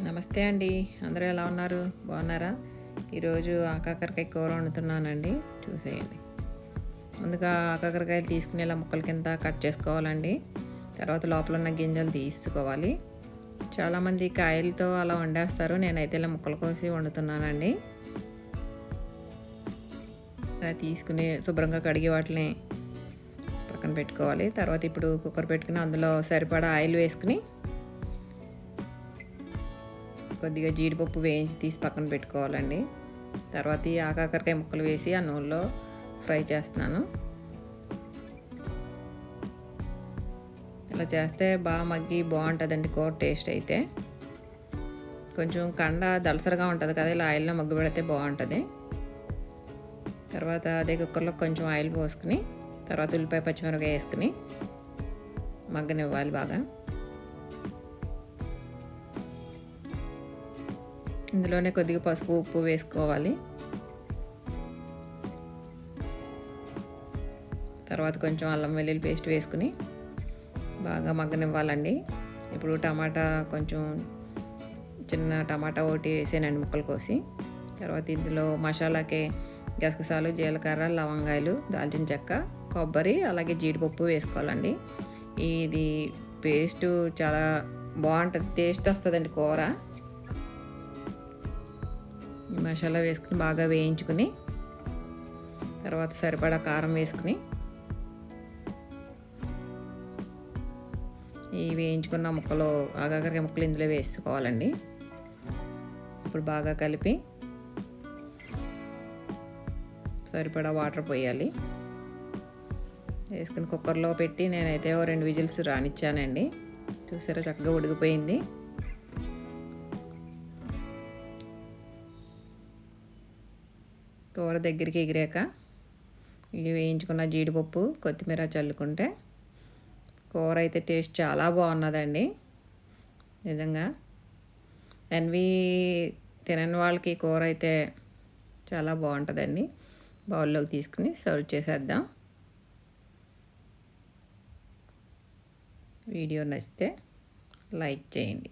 నమస్తే అండి. అందరూ ఎలా ఉన్నారు? బాగున్నారా? ఈరోజు ఆకాకరకాయ కూర వండుతున్నానండి. చూసేయండి. ముందుగా ఆకాకరకాయలు తీసుకుని ఇలా ముక్కల కింద కట్ చేసుకోవాలండి. తర్వాత లోపల ఉన్న గింజలు తీసుకోవాలి. చాలామంది కాయలతో అలా వండేస్తారు. నేనైతే ఇలా ముక్కలు కోసి వండుతున్నానండి. అలా తీసుకుని శుభ్రంగా కడిగి వాటిని పక్కన పెట్టుకోవాలి. తర్వాత ఇప్పుడు కుక్కర్ పెట్టుకుని అందులో సరిపడా ఆయిల్ వేసుకుని కొద్దిగా జీడిపప్పు వేయించి తీసి పక్కన పెట్టుకోవాలండి. తర్వాత ఈ ఆకాకరకాయ ముక్కలు వేసి ఆ నూనెలో ఫ్రై చేస్తున్నాను. ఇలా చేస్తే బాగా మగ్గి బాగుంటుందండి కూర టేస్ట్ అయితే. కొంచెం కండ దలసరగా ఉంటుంది కదా ఇలా ఆయిల్లో మగ్గు పెడితే బాగుంటుంది. తర్వాత అదే కుక్కర్లో కొంచెం ఆయిల్ పోసుకుని తర్వాత ఉల్లిపాయ పచ్చిమిరపకాయ వేసుకుని మగ్గనివ్వాలి బాగా. ఇందులోనే కొద్దిగా పసుపు ఉప్పు వేసుకోవాలి. తర్వాత కొంచెం అల్లం వెల్లుల్లి పేస్ట్ వేసుకుని బాగా మగ్గనివ్వాలండి. ఇప్పుడు టమాటా కొంచెం చిన్న టమాటా ఒకటి వేసానండి ముక్కలు కోసి. తర్వాత ఇందులో మసాలాకి గసగసాలు జీలకర్ర లవంగాయలు దాల్చిన చెక్క కొబ్బరి అలాగే జీడిపప్పు వేసుకోవాలండి. ఇది పేస్ట్ చాలా బాగుంటుంది టేస్ట్ వస్తుందండి కూర. మసాలా వేసుకుని బాగా వేయించుకుని తర్వాత సరిపడా కారం వేసుకుని ఈ వేయించుకున్న ముక్కలు ఆగాకరకాయ ముక్కలు ఇందులో వేసుకోవాలండి. ఇప్పుడు బాగా కలిపి సరిపడా వాటర్ పోయాలి. వేసుకుని కుక్కర్లో పెట్టి నేనైతే ఓ రెండు విజిల్స్ రానిచ్చానండి. చూసారా చక్కగా ఉడికిపోయింది. కూర దగ్గరికి ఎగిరాక ఇవి వేయించుకున్న జీడిపప్పు కొత్తిమీర చల్లుకుంటే కూర అయితే టేస్ట్ చాలా బాగున్నదండి. నిజంగా ఎన్వి తినని వాళ్ళకి కూర అయితే చాలా బాగుంటుందండి. బౌల్లోకి తీసుకుని సర్వ్ చేసేద్దాం. వీడియో నచ్చితే లైక్ చేయండి.